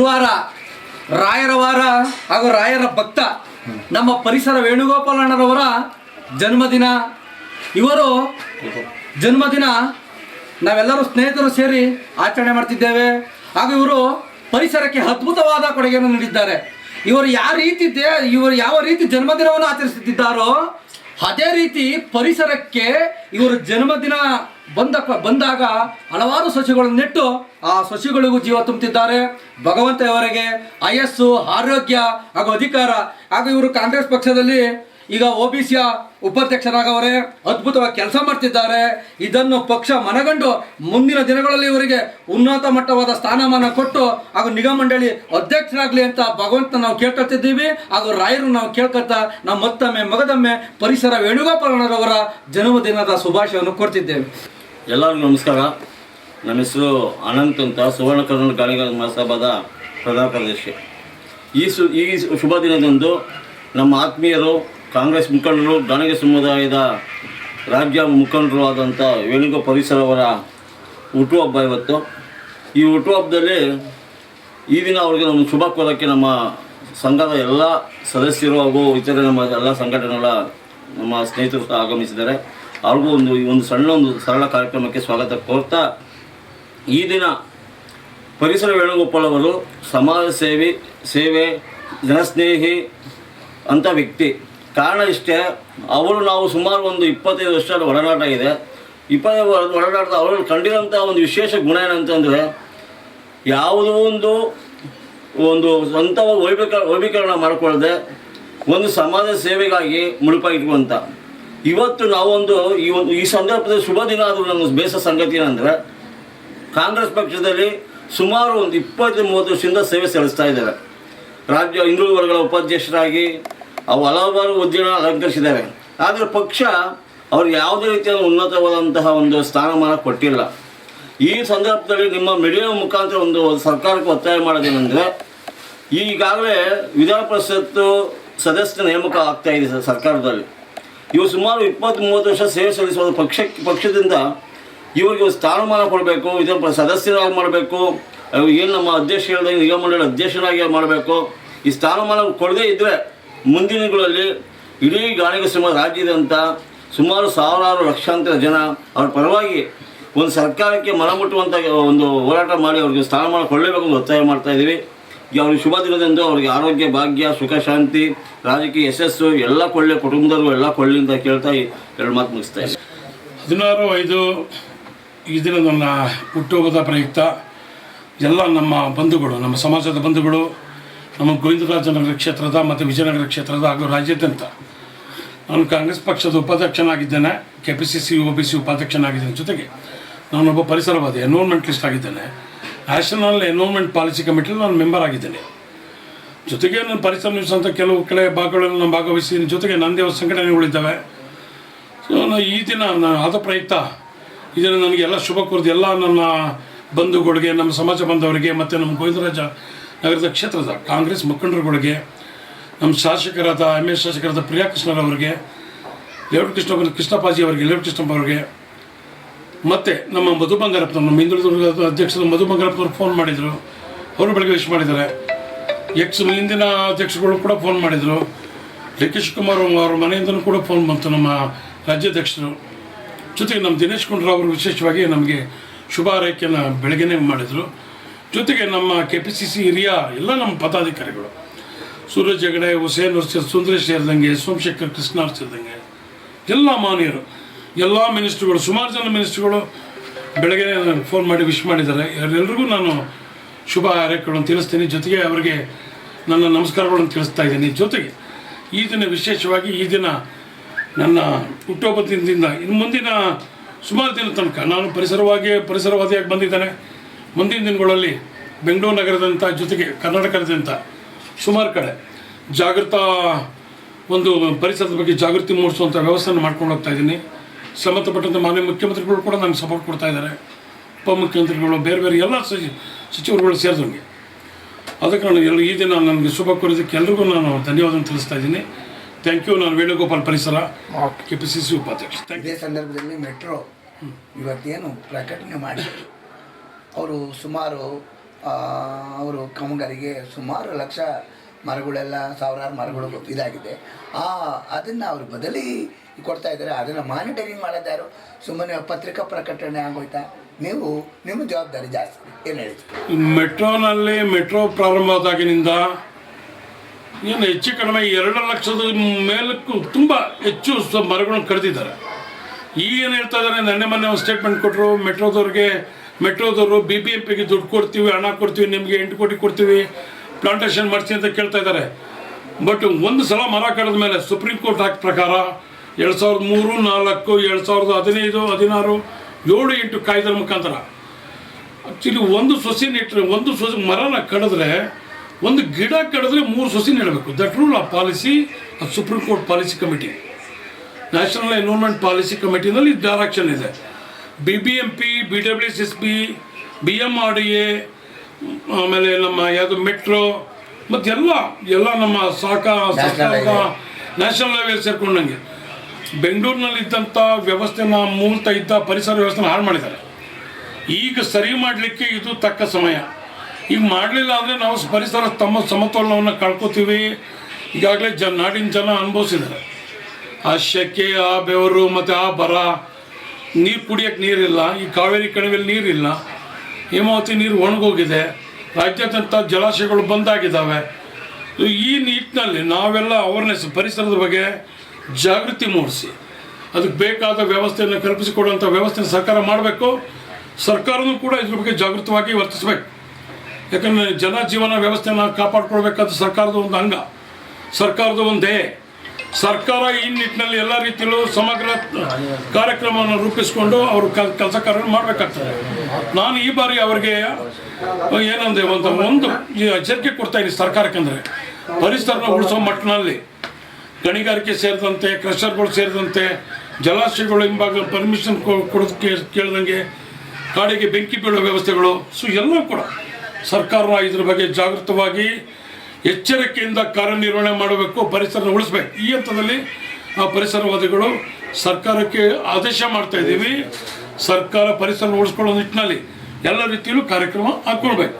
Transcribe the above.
ಗುರುವಾರ, ರಾಯರ ವಾರ ಹಾಗೂ ರಾಯರ ಭಕ್ತ ನಮ್ಮ ಪರಿಸರ ವೇಣುಗೋಪಾಲಣ್ಣರವರ ಜನ್ಮದಿನ. ಇವರು ಜನ್ಮದಿನ ನಾವೆಲ್ಲರೂ ಸ್ನೇಹಿತರು ಸೇರಿ ಆಚರಣೆ ಮಾಡ್ತಿದ್ದೇವೆ. ಹಾಗೂ ಇವರು ಪರಿಸರಕ್ಕೆ ಅದ್ಭುತವಾದ ಕೊಡುಗೆಯನ್ನು ನೀಡಿದ್ದಾರೆ. ಇವರು ಯಾವ ರೀತಿ ದೇ ಇವರು ಯಾವ ರೀತಿ ಜನ್ಮದಿನವನ್ನು ಆಚರಿಸುತ್ತಿದ್ದಾರೋ ಅದೇ ರೀತಿ ಪರಿಸರಕ್ಕೆ ಇವರು ಜನ್ಮದಿನ ಬಂದ ಬಂದಾಗ ಹಲವಾರು ಸಸಿಗಳನ್ನು ನೆಟ್ಟು ಆ ಸಸಿಗಳಿಗೂ ಜೀವ ತುಂಬುತ್ತಿದ್ದಾರೆ ಭಗವಂತ ಇವರಿಗೆ ಆಯಸ್ಸು ಆರೋಗ್ಯ ಹಾಗೂ ಅಧಿಕಾರ. ಹಾಗೂ ಇವರು ಕಾಂಗ್ರೆಸ್ ಪಕ್ಷದಲ್ಲಿ ಈಗ ಒ ಬಿ ಸಿಯ ಉಪಾಧ್ಯಕ್ಷರಾಗವರೇ ಅದ್ಭುತವಾಗಿ ಕೆಲಸ ಮಾಡ್ತಿದ್ದಾರೆ. ಇದನ್ನು ಪಕ್ಷ ಮನಗಂಡು ಮುಂದಿನ ದಿನಗಳಲ್ಲಿ ಇವರಿಗೆ ಉನ್ನತ ಮಟ್ಟವಾದ ಸ್ಥಾನಮಾನ ಕೊಟ್ಟು ಹಾಗೂ ನಿಗಮ ಮಂಡಳಿ ಅಧ್ಯಕ್ಷರಾಗಲಿ ಅಂತ ಭಗವಂತ ನಾವು ಕೇಳ್ಕೊಳ್ತಿದ್ದೀವಿ. ಹಾಗೂ ರಾಯರು ನಾವು ಕೇಳ್ಕೊಳ್ತಾ ನಾವು ಮತ್ತೊಮ್ಮೆ ಮಗದೊಮ್ಮೆ ಪರಿಸರ ವೇಣುಗೋಪಾಲನರವರ ಜನ್ಮದಿನದ ಶುಭಾಶಯವನ್ನು ಕೊಡ್ತಿದ್ದೇವೆ ಎಲ್ಲರಿಗೂ ನಮಸ್ಕಾರ. ನನ್ನ ಹೆಸರು ಅನಂತ್ ಅಂತ ಸುವರ್ಣ ಕರ್ನಾಟಕ ಗಾಣಿಗ ಮಹಾಸಭಾದ ಪ್ರಧಾನ ಕಾರ್ಯದರ್ಶಿ. ಈ ಸು ಈ ಶುಭ ದಿನದಂದು ನಮ್ಮ ಆತ್ಮೀಯರು ಕಾಂಗ್ರೆಸ್ ಮುಖಂಡರು, ದಾನಿಗೆ ಸಮುದಾಯದ ರಾಜ್ಯ ಮುಖಂಡರು ಆದಂಥ ವೇಣುಗೋ ಪರಿಸರವರ ಹುಟ್ಟುಹಬ್ಬ ಇವತ್ತು. ಈ ಹುಟ್ಟುಹಬ್ಬದಲ್ಲಿ ಈ ದಿನ ಅವ್ರಿಗೆ ನಮ್ಮ ಶುಭ ಕೋರಕ್ಕೆ ನಮ್ಮ ಸಂಘದ ಎಲ್ಲ ಸದಸ್ಯರು ಹಾಗೂ ಇತರ ನಮ್ಮ ಎಲ್ಲ ಸಂಘಟನೆಗಳ ನಮ್ಮ ಸ್ನೇಹಿತರು ಸಹ ಆಗಮಿಸಿದ್ದಾರೆ. ಅವ್ರಿಗೂ ಒಂದು ಈ ಒಂದು ಸಣ್ಣ ಒಂದು ಸರಳ ಕಾರ್ಯಕ್ರಮಕ್ಕೆ ಸ್ವಾಗತ ಕೋರ್ತಾ ಈ ದಿನ ಪರಿಸರ ವೇಣುಗೋಪಾಲ್ ಅವರು ಸಮಾಜ ಸೇವಿ, ಸೇವೆ, ಜನಸ್ನೇಹಿ ಅಂತ ವ್ಯಕ್ತಿ. ಕಾರಣ ಇಷ್ಟೇ, ಅವರು ನಾವು ಸುಮಾರು ಒಂದು ಇಪ್ಪತ್ತೈದು ವರ್ಷ ಒಡನಾಟ ಇದೆ. ಇಪ್ಪತ್ತೈದು ಒಡನಾಟದ ಅವರು ಕಂಡಿರೋಂಥ ಒಂದು ವಿಶೇಷ ಗುಣ ಏನಂತಂದರೆ, ಯಾವುದೋ ಒಂದು ಒಂದು ಸ್ವಂತ ವೈಭೀಕ ವೈಭೀಕರಣ ಮಾಡಿಕೊಳ್ಳದೆ ಒಂದು ಸಮಾಜ ಸೇವೆಗಾಗಿ ಮುಡುಪಾಗಿರುವಂಥ ಇವತ್ತು ನಾವೊಂದು ಈ ಒಂದು, ಈ ಸಂದರ್ಭದಲ್ಲಿ ಶುಭ ದಿನ ಆದರೂ ನಮ್ಮ ಬೇಸ ಸಂಗತಿ ಏನಂದರೆ, ಕಾಂಗ್ರೆಸ್ ಪಕ್ಷದಲ್ಲಿ ಸುಮಾರು ಒಂದು ಇಪ್ಪತ್ತು ಮೂವತ್ತು ವರ್ಷದಿಂದ ಸೇವೆ ಸಲ್ಲಿಸ್ತಾ ಇದ್ದಾರೆ. ರಾಜ್ಯ ಹಿಂದುಳಿದ ವರ್ಗಗಳ ಉಪಾಧ್ಯಕ್ಷರಾಗಿ ಅವು ಹಲವಾರು ಹುದ್ದೆಗಳನ್ನು ಅಲಂಕರಿಸಿದ್ದಾರೆ. ಆದರೆ ಪಕ್ಷ ಅವ್ರಿಗೆ ಯಾವುದೇ ರೀತಿಯ ಉನ್ನತವಾದಂತಹ ಒಂದು ಸ್ಥಾನಮಾನ ಕೊಟ್ಟಿಲ್ಲ. ಈ ಸಂದರ್ಭದಲ್ಲಿ ನಿಮ್ಮ ಮೀಡಿಯಾ ಮುಖಾಂತರ ಒಂದು ಸರ್ಕಾರಕ್ಕೆ ಒತ್ತಾಯ ಮಾಡೋದೇನೆಂದರೆ, ಈಗಾಗಲೇ ವಿಧಾನ ಪರಿಷತ್ತು ಸದಸ್ಯ ನೇಮಕ ಆಗ್ತಾ ಇದೆ ಸರ್ ಸರ್ಕಾರದಲ್ಲಿ. ಇವು ಸುಮಾರು ಇಪ್ಪತ್ತು ಮೂವತ್ತು ವರ್ಷ ಸೇವೆ ಸಲ್ಲಿಸುವ ಪಕ್ಷಕ್ಕೆ ಪಕ್ಷದಿಂದ ಇವರಿಗೆ ಸ್ಥಾನಮಾನ ಕೊಡಬೇಕು ಪರಿಷತ್ ಸದಸ್ಯರಾಗಿ ಮಾಡಬೇಕು ಏನು ನಮ್ಮ ಅಧ್ಯಕ್ಷ ಹೇಳಿದಾಗ ನಿಗಮ ಮಂಡಳಿ ಅಧ್ಯಕ್ಷರಾಗಿ ಮಾಡಬೇಕು. ಈ ಸ್ಥಾನಮಾನ ಕೊಡದೇ ಇದ್ದರೆ ಮುಂದಿನ ದಿನಗಳಲ್ಲಿ ಇಡೀ ಗಾಳಿಗೆ ಸುಮಾರು ರಾಜ್ಯದಂಥ ಸುಮಾರು ಸಾವಿರಾರು ಲಕ್ಷಾಂತರ ಜನ ಅವ್ರ ಪರವಾಗಿ ಒಂದು ಸರ್ಕಾರಕ್ಕೆ ಮನಮುಟ್ಟುವಂಥ ಒಂದು ಹೋರಾಟ ಮಾಡಿ ಅವ್ರಿಗೆ ಸ್ಥಾನಮಾನ ಕೊಡಲೇಬೇಕು ಅಂತ ಒತ್ತಾಯ ಮಾಡ್ತಾ ಇದ್ದೀವಿ. ಅವ್ರಿಗೆ ಶುಭ ದಿನದಂದು ಅವ್ರಿಗೆ ಆರೋಗ್ಯ, ಭಾಗ್ಯ, ಸುಖ, ಶಾಂತಿ, ರಾಜಕೀಯ ಯಶಸ್ಸು, ಎಲ್ಲ ಕೊಳ್ಳೆ ಕುಟುಂಬದವರು ಎಲ್ಲ ಕೊಳ್ಳಿ ಅಂತ ಕೇಳ್ತಾ ಎರಡು ಮಾತು ಮುಗಿಸ್ತಾ ಇದ್ದೀನಿ. ಹದಿನಾರು, ಐದು, ಈ ದಿನ ನನ್ನ ಹುಟ್ಟುಹಬ್ಬದ ಪ್ರಯುಕ್ತ ಎಲ್ಲ ನಮ್ಮ ಬಂಧುಗಳು, ನಮ್ಮ ಸಮಾಜದ ಬಂಧುಗಳು ನಮ್ಮ ಗೋವಿಂದರಾಜನಗರ ಕ್ಷೇತ್ರದ ಮತ್ತು ವಿಜಯನಗರ ಕ್ಷೇತ್ರದ ಹಾಗೂ ರಾಜ್ಯಾದ್ಯಂತ ನಾನು ಕಾಂಗ್ರೆಸ್ ಪಕ್ಷದ ಉಪಾಧ್ಯಕ್ಷನಾಗಿದ್ದೇನೆ K P C C O B C ಉಪಾಧ್ಯಕ್ಷನಾಗಿದ್ದೇನೆ ಜೊತೆಗೆ ನಾನೊಬ್ಬ ಪರಿಸರವಾದಿ ಎನ್ವೈರ್ಮೆಂಟಲಿಸ್ಟ್ ಆಗಿದ್ದೇನೆ. ನ್ಯಾಷನಲ್ ಎನ್ವೈರ್ಮೆಂಟ್ ಪಾಲಿಸಿ ಕಮಿಟಿಯಲ್ಲಿ ನಾನು ಮೆಂಬರ್ ಆಗಿದ್ದೇನೆ. ಜೊತೆಗೆ ನಾನು ಪರಿಸರ ನ್ಯೂಸ್ ಅಂತ ಕೆಲವು ಕಡೆ ಭಾಗಗಳಲ್ಲಿ ನಾನು ಭಾಗವಹಿಸಿದ್ದೀನಿ ಜೊತೆಗೆ ನನ್ನದೇ ಸಂಘಟನೆಗಳಿದ್ದಾವೆ ಸೊ ನಾನು ಈ ದಿನ ನಾನು ಆದ ಪ್ರಯುಕ್ತ ಇದನ್ನು ನನಗೆ ಎಲ್ಲ ಶುಭ ಕೋರಿದ ಎಲ್ಲ ನನ್ನ ಬಂಧುಗಳಿಗೆ, ನಮ್ಮ ಸಮಾಜ ಬಾಂಧವರಿಗೆ ಮತ್ತು ನಮ್ಮ ಗೋವಿಂದರಾಜ ನಗರದ ಕ್ಷೇತ್ರದ ಕಾಂಗ್ರೆಸ್ ಮುಖಂಡರುಗಳಿಗೆ, ನಮ್ಮ ಶಾಸಕರಾದ ಎಂ ಎಸ್ ಶಾಸಕರಾದ ಪ್ರಿಯಾ ಅವರಿಗೆ, ಲೇಔಟ್ ಕೃಷ್ಣ ಕೃಷ್ಣಪ್ಪಾಜಿ ಅವರಿಗೆ, ಲೇಔಟ್ ಕೃಷ್ಣಪ್ಪ ಅವರಿಗೆ, ಮತ್ತು ನಮ್ಮ ಮಧು ಬಂಗಾರಪ್ಪ, ನಮ್ಮ ಹಿಂದುಳಿದ ಅಧ್ಯಕ್ಷರು ಮಧು ಬಂಗಾರಪ್ಪನವ್ರು ಫೋನ್ ಮಾಡಿದರು. ಅವರು ಬೆಳಗ್ಗೆ ವಿಶ್ ಮಾಡಿದ್ದಾರೆ. ಎಕ್ಸ್ ಹಿಂದಿನ ಅಧ್ಯಕ್ಷರುಗಳು ಕೂಡ ಫೋನ್ ಮಾಡಿದರು. ಡಿ ಕುಮಾರ್ ಅವರ, ಅವ್ರ ಕೂಡ ಫೋನ್ ಬಂತು ನಮ್ಮ ರಾಜ್ಯಾಧ್ಯಕ್ಷರು ಜೊತೆಗೆ ನಮ್ಮ ದಿನೇಶ್ ಗುಂಡ್ರಾವ್ ಅವರು ವಿಶೇಷವಾಗಿ ನಮಗೆ ಶುಭ ಆರೈಕೆಯನ್ನು ಬೆಳಗ್ಗೆನೇ ಮಾಡಿದರು. ಜೊತೆಗೆ ನಮ್ಮ ಕೆ ಪಿ ಸಿ ಸಿ ಹಿರಿಯ ಎಲ್ಲ ನಮ್ಮ ಪದಾಧಿಕಾರಿಗಳು. ಸೂರಜ್ ಹೆಗಡೆ, ಹುಸೇನ್ ಅವ್ರು ಸೇರಿ, ಸುಂದರೇಶ್ ಸೇರಿದಂಗೆ ಸೋಮಶೇಖರ್ ಕೃಷ್ಣ ಅವ್ರು ಸೇರಿದಂಗೆ, ಎಲ್ಲ ಮಾನ್ಯರು, ಎಲ್ಲ ಮಿನಿಸ್ಟ್ರುಗಳು, ಸುಮಾರು ಜನ ಮಿನಿಸ್ಟ್ರುಗಳು ಬೆಳಗ್ಗೆ ಫೋನ್ ಮಾಡಿ ವಿಶ್ ಮಾಡಿದ್ದಾರೆ. ಎಲ್ಲರಿಗೂ ನಾನು ಶುಭ ಹಾರೈಕೆಗಳನ್ನು ತಿಳಿಸ್ತೀನಿ. ಜೊತೆಗೆ ಅವರಿಗೆ ನನ್ನ ನಮಸ್ಕಾರಗಳನ್ನು ತಿಳಿಸ್ತಾ ಇದ್ದೀನಿ. ಜೊತೆಗೆ ಈ ದಿನ ವಿಶೇಷವಾಗಿ ಈ ದಿನ ನನ್ನ ಹುಟ್ಟುಹಬ್ಬದ ದಿನದಿಂದ ಇನ್ನು ಮುಂದಿನ ಸುಮಾರು ದಿನ ತನಕ ನಾನು ಪರಿಸರವಾಗಿ, ಪರಿಸರವಾದಿಯಾಗಿ ಬಂದಿದ್ದೇನೆ. ಮುಂದಿನ ದಿನಗಳಲ್ಲಿ ಬೆಂಗಳೂರು ನಗರದಂಥ ಜೊತೆಗೆ ಕರ್ನಾಟಕದಂಥ ಸುಮಾರು ಕಡೆ ಜಾಗೃತ ಒಂದು ಪರಿಸರದ ಬಗ್ಗೆ ಜಾಗೃತಿ ಮೂಡಿಸುವಂಥ ವ್ಯವಸ್ಥೆಯನ್ನು ಮಾಡ್ಕೊಂಡು ಹೋಗ್ತಾ ಇದ್ದೀನಿ. ಸಂಬಂಧಪಟ್ಟಂಥ ಮಾನ್ಯ ಮುಖ್ಯಮಂತ್ರಿಗಳು ಕೂಡ ನನಗೆ ಸಪೋರ್ಟ್ ಕೊಡ್ತಾ ಇದ್ದಾರೆ. ಉಪಮುಖ್ಯಮಂತ್ರಿಗಳು ಬೇರೆ ಬೇರೆ ಎಲ್ಲ ಸಚಿ ಸಚಿವರುಗಳು ಸೇರಿದಂಗೆ. ಅದಕ್ಕೆ ನಾನು ಎಲ್ಲ ಈ ದಿನ ನನಗೆ ಶುಭ ಕೋರಿದ್ದಕ್ಕೆ ಎಲ್ರಿಗೂ ನಾನು ಧನ್ಯವಾದ ತಿಳಿಸ್ತಾ ಇದ್ದೀನಿ. ಥ್ಯಾಂಕ್ ಯು ನಾನು ವೇಣುಗೋಪಾಲ್ ಪರಿಸರ ಕೆ ಪಿ ಸಿ ಸಿ ಉಪಾಧ್ಯಕ್ಷ ಇದೇ ಸಂದರ್ಭದಲ್ಲಿ ಮೆಟ್ರೋ ಇವತ್ತೇನು ಪ್ರಕಟಣೆ ಮಾಡಿದ್ರು ಅವರು ಸುಮಾರು ಅವರು ಕಾಮಗಾರಿಗೆ ಸುಮಾರು ಲಕ್ಷ ಮರಗಳೆಲ್ಲ, ಸಾವಿರಾರು ಮರಗಳು ಇದಾಗಿದೆ. ಆ, ಅದನ್ನು ಅವರು ಬದಲಿ ಕೊಡ್ತಾ ಇದ್ದಾರೆ. ಅದನ್ನು ಮಾನಿಟರಿಂಗ್ ಮಾಡಿದ್ದಾರೆ ಸುಮ್ಮನೆ ಪತ್ರಿಕಾ ಪ್ರಕಟಣೆ ಆಗೋಯ್ತಾ? ನೀವು, ನಿಮ್ಮ ಜವಾಬ್ದಾರಿ ಜಾಸ್ತಿ. ಏನು ಹೇಳಿ? ಮೆಟ್ರೋನಲ್ಲಿ ಮೆಟ್ರೋ ಪ್ರಾರಂಭವಾದಾಗಿನಿಂದ ಏನು ಹೆಚ್ಚು ಕಡಿಮೆ ಎರಡು ಲಕ್ಷದ ಮೇಲಕ್ಕೂ ತುಂಬ ಹೆಚ್ಚು ಮರಗಳನ್ನು ಕಡಿದಿದ್ದಾರೆ. ಈಗ ಏನು ಹೇಳ್ತಾ ಇದ್ದಾರೆ? ನೆನ್ನೆ ಮೊನ್ನೆ ಒಂದು ಸ್ಟೇಟ್ಮೆಂಟ್ ಕೊಟ್ಟರು ಮೆಟ್ರೋದವ್ರಿಗೆ ಮೆಟ್ರೋದವರು ಬಿ ಬಿ ಎಂ ಪಿಗೆ ದುಡ್ಡು ಕೊಡ್ತೀವಿ, ಹಣ ಕೊಡ್ತೀವಿ, ನಿಮಗೆ ಎಂಟು ಕೋಟಿ ಕೊಡ್ತೀವಿ ಪ್ಲಾಂಟೇಶನ್ ಮಾಡಿಸಿ ಅಂತ ಕೇಳ್ತಾ ಇದ್ದಾರೆ. ಬಟ್ ಒಂದು ಸಲ ಮರ ಕಡಿದ ಮೇಲೆ ಸುಪ್ರೀಂ ಕೋರ್ಟ್ ಆಕ್ಟ್ ಪ್ರಕಾರ ಎರಡು ಸಾವಿರದ ಮೂರು, ನಾಲ್ಕು, ಎರಡು ಸಾವಿರದ ಹದಿನೈದು, ಹದಿನಾರು, ಏಳು, ಎಂಟು ಕಾಯ್ದೆ ಮುಖಾಂತರ ಆ್ಯಕ್ಚುಲಿ ಒಂದು ಸೊಸೆ ನೆಟ್ಟರೆ ಒಂದು ಸೊಸೆ ಮರನ ಕಡಿದ್ರೆ, ಒಂದು ಗಿಡ ಕಡಿದ್ರೆ ಮೂರು ಸೊಸೆ ನೆಡಬೇಕು. ದಟ್ ರೂಲ್ ಆ ಪಾಲಿಸಿ ಆ supreme court policy committee national environment policy ಕಮಿಟಿನಲ್ಲಿ direction ಇದೆ. B B M P B W S S P B M R D A ಆಮೇಲೆ ನಮ್ಮ ಯಾವುದು ಮೆಟ್ರೋ ಮತ್ತು ಎಲ್ಲ ಎಲ್ಲ ನಮ್ಮ ಸಾಕ ಸರ್ಕಾರದ ನ್ಯಾಷನಲ್ ಲೆವೆಲ್ ಸೇರ್ಕೊಂಡಂಗೆ. ಬೆಂಗಳೂರಿನಲ್ಲಿದ್ದಂಥ ವ್ಯವಸ್ಥೆನ ಮೂಲತಃ ಇದ್ದ ಪರಿಸರ ವ್ಯವಸ್ಥೆನ ಹಾಳು ಮಾಡಿದ್ದಾರೆ. ಈಗ ಸರಿ ಮಾಡಲಿಕ್ಕೆ ಇದು ತಕ್ಕ ಸಮಯ. ಈಗ ಮಾಡಲಿಲ್ಲ ಅಂದರೆ ನಾವು ಪರಿಸರ ತಮ್ಮ ಸಮತೋಲನವನ್ನು ಕಳ್ಕೊತೀವಿ. ಈಗಾಗಲೇ ಜನ ನಾಡಿನ ಜನ ಅನುಭವಿಸಿದ್ದಾರೆ. ಆ ಶೆಕೆ ಆ ಬೆವರು ಮತ್ತು ಆ ಬರ ನೀರು ಕುಡಿಯೋಕ್ಕೆ ನೀರಿಲ್ಲ, ಈ ಕಾವೇರಿ ಕಣಿವೆಯಲ್ಲಿ ನೀರಿಲ್ಲ. ಹೇಮಾವತಿ ನೀರು ಒಣಗೋಗಿದೆ. ರಾಜ್ಯಾದ್ಯಂತ ಜಲಾಶಯಗಳು ಬಂದಾಗಿದ್ದಾವೆ ಈ ನಿಟ್ಟಿನಲ್ಲಿ ನಾವೆಲ್ಲ ಅವೇರ್ನೆಸ್ ಪರಿಸರದ ಬಗ್ಗೆ ಜಾಗೃತಿ ಮೂಡಿಸಿ. ಅದಕ್ಕೆ ಬೇಕಾದ ವ್ಯವಸ್ಥೆಯನ್ನು ಕಲ್ಪಿಸಿಕೊಡುವಂಥ ವ್ಯವಸ್ಥೆನ ಸರ್ಕಾರ ಮಾಡಬೇಕು. ಸರ್ಕಾರನೂ ಕೂಡ ಇದ್ರ ಬಗ್ಗೆ ಜಾಗೃತವಾಗಿ ವರ್ತಿಸಬೇಕು. ಯಾಕಂದರೆ ಜನ ಜೀವನ ವ್ಯವಸ್ಥೆನ ಕಾಪಾಡ್ಕೊಳ್ಬೇಕಾದ ಸರ್ಕಾರದ ಒಂದು ಅಂಗ. ಸರ್ಕಾರದ ಒಂದು ಧ್ಯೇಯ. ಸರ್ಕಾರ ಈ ನಿಟ್ಟಿನಲ್ಲಿ ಎಲ್ಲ ರೀತಿಯಲ್ಲೂ ಸಮಗ್ರ ಕಾರ್ಯಕ್ರಮವನ್ನು ರೂಪಿಸಿಕೊಂಡು ಅವರು ಕೆಲಸ ಕಾರ್ಯ ಮಾಡಬೇಕಾಗ್ತದೆ. ನಾನು ಈ ಬಾರಿ ಅವರಿಗೆ ಏನಂದೆ, ಒಂದು ಒಂದು ಎಚ್ಚರಿಕೆ ಕೊಡ್ತಾ ಇದ್ದೀನಿ ಸರ್ಕಾರಕ್ಕೆಂದರೆ. ಪರಿಸರನ ಉಳಿಸೋ ಮಟ್ಟಿನಲ್ಲಿ ಗಣಿಗಾರಿಕೆ ಸೇರಿದಂತೆ, ಕ್ರಷರ್ಗಳು ಸೇರಿದಂತೆ, ಜಲಾಶಯಗಳು ಹಿಂಭಾಗ ಪರ್ಮಿಷನ್ ಕೊಡೋದಕ್ಕೆ ಕೇಳಿದಂಗೆ ಕಾಡಿಗೆ ಬೆಂಕಿ ಬೀಳೋ ವ್ಯವಸ್ಥೆಗಳು, ಸೊ ಎಲ್ಲವೂ ಕೂಡ ಸರ್ಕಾರ ಇದ್ರ ಬಗ್ಗೆ ಜಾಗೃತವಾಗಿ ಎಚ್ಚರಿಕೆಯಿಂದ ಕಾರ್ಯನಿರ್ವಹಣೆ ಮಾಡಬೇಕು ಪರಿಸರ ಉಳಿಸ್ಬೇಕು. ಈ ಹಂತದಲ್ಲಿ ಆ ಪರಿಸರವಾದಿಗಳು ಸರ್ಕಾರಕ್ಕೆ ಆದೇಶ ಮಾಡ್ತಾ ಇದ್ದೀವಿ. ಸರ್ಕಾರ ಪರಿಸರ ಉಳಿಸ್ಕೊಳ್ಳೋ ನಿಟ್ಟಿನಲ್ಲಿ ಎಲ್ಲ ರೀತಿಯಲ್ಲೂ ಕಾರ್ಯಕ್ರಮ ಹಾಕ್ಕೊಳ್ಬೇಕು.